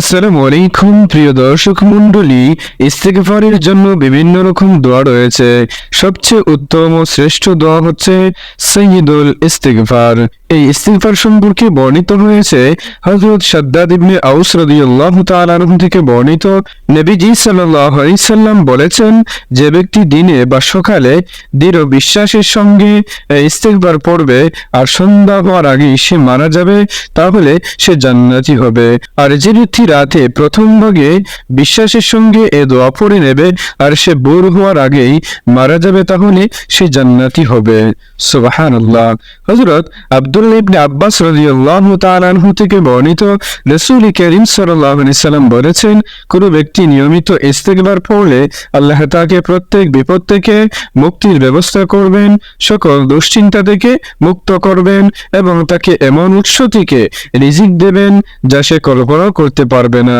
আসসালামু আলাইকুম, প্রিয় দর্শক মণ্ডলী। ইস্তেগফারের জন্য বিভিন্ন রকম দোয়া রয়েছে। সবচেয়ে উত্তম ও শ্রেষ্ঠ দোয়া হচ্ছে সৈয়দুল ইস্তেগফার। এই ইস্তেগফার সম্পর্কে বর্ণিত হয়েছে হযরত সাদ্দাদ ইবনে আউস রাদিয়াল্লাহু তাআলা আনহু থেকে বর্ণিত। নবীজি সাল্লাল্লাহু আলাইহি সাল্লাম বলেছেন, যে ব্যক্তি দিনে বা সকালে দৃঢ় বিশ্বাসের সঙ্গে এই ইস্তেগফার পড়বে আর সন্ধ্যা হওয়ার আগেই সে মারা যাবে, তাহলে সে জান্নাতি হবে। আর যে ব্যক্তি রাতে প্রথম ভাগে বিশ্বাসের সঙ্গে এ দোয়া পড়ে নেবে, আর সে বোর হওয়ার আগেই মারা যাবে তাহলে সে জান্নাতি হবে। সুবহানাল্লাহ। হযরত আব্দুল্লাহ ইবনে আব্বাস রাদিয়াল্লাহু তাআলা আনহু থেকে বর্ণিত রাসূল করিম আলাইহি সাল্লাম বলেছেন, কোনো ব্যক্তি নিয়মিত ইস্তেগফার পড়লে আল্লাহ তাকে প্রত্যেক বিপদ থেকে মুক্তির ব্যবস্থা করবেন, সকল দুশ্চিন্তা থেকে মুক্ত করবেন এবং তাকে এমন উৎস থেকে রিজিক দেবেন যা সে কল্পনা করতে পারবে না।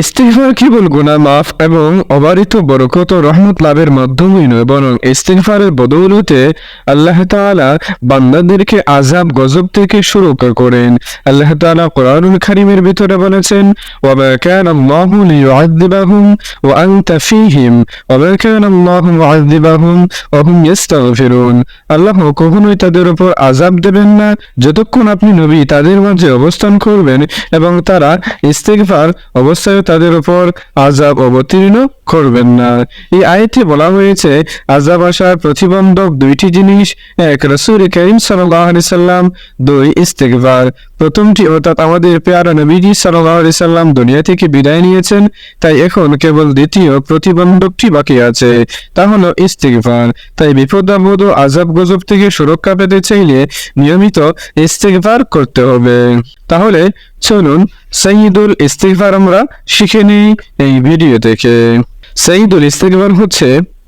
ইস্তিগফার কেবল গুনাহ মাফ এবং অবারিত বরকত ও রহমত লাভের মাধ্যমেই নয় বরং ইস্তিগফারের বদৌলতে আল্লাহ তাআলা বান্দাদেরকে আযাব গজব থেকে সুরক্ষা করেন। আল্লাহ তাআলা কোরআনুল কারীমের ভিতরে বলেছেন ওয়া মা কানা আল্লাহু লিয়ুআযযিবাহুম ওয়া আনতা ফীহিম ওয়া মা কানা আল্লাহু মুআযযিবাহুম ওয়া হুম ইস্তাগফিরুন। আল্লাহ কখনোই তাদের উপর আযাব দেবেন না। যতক্ষণ আপনি নবী, তাদের মাঝে অবস্থান করবেন এবং তারা ইস্তেগফার অবস্থায় তাদের উপর আজাব অবতীর্ণ করবেন না। এই আয়তে বলা হয়েছে আজাব আসার প্রতিবন্ধক দুইটি জিনিস, এক রসুল করিম সাল্লাহ সাল্লাম, দুই ইস্তেগফার। প্রথমটি অর্থাৎ আমাদের পেয়ারা নবীজি সাল্লাম দুনিয়া থেকে বিদায় নিয়েছেন, তাই এখন কেবল দ্বিতীয় প্রতিবন্ধকটি বাকি আছে, তা হলো ইস্তেগফার। তাই বিপদ আপদ ও আজাব গজব থেকে সুরক্ষা পেতে চাইলে নিয়মিত ইস্তেগফার করতে হবে। তাহলে চলুন সঈদুল ইস্তেগফার আমরা শিখে নিই এই ভিডিও থেকে সঈদুল ইস্তেগফার হচ্ছে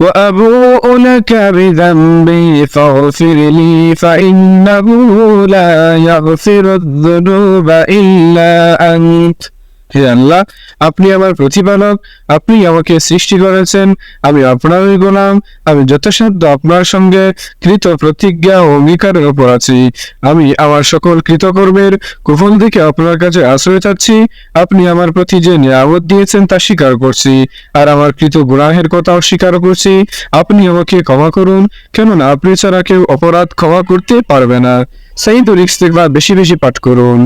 وأبوء لك بذنبي فاغفر لي فإنه لا يغفر الذنوب إلا أنت. হে আল্লাহ, আপনি আমার প্রতিপালক, আপনি আমাকে সৃষ্টি করেছেন, আমি আপনারই গোলাম, আমি যথাসাধ্য আপনার সঙ্গে কৃত প্রতিজ্ঞা ও অঙ্গীকারের ওপর আছি। আমি আমার সকল কৃতকর্মের কুফল থেকে আপনার কাছে আশ্রয় চাচ্ছি, আপনি আমার প্রতি যে নিয়ামত দিয়েছেন তা স্বীকার করছি, আর আমার কৃত গুনাহের কথাও স্বীকার করছি। আপনি আমাকে ক্ষমা করুন, কেননা আপনি ছাড়া কেউ অপরাধ ক্ষমা করতে পারবে না। সেই তো রিক্স বেশি বেশি পাঠ করুন।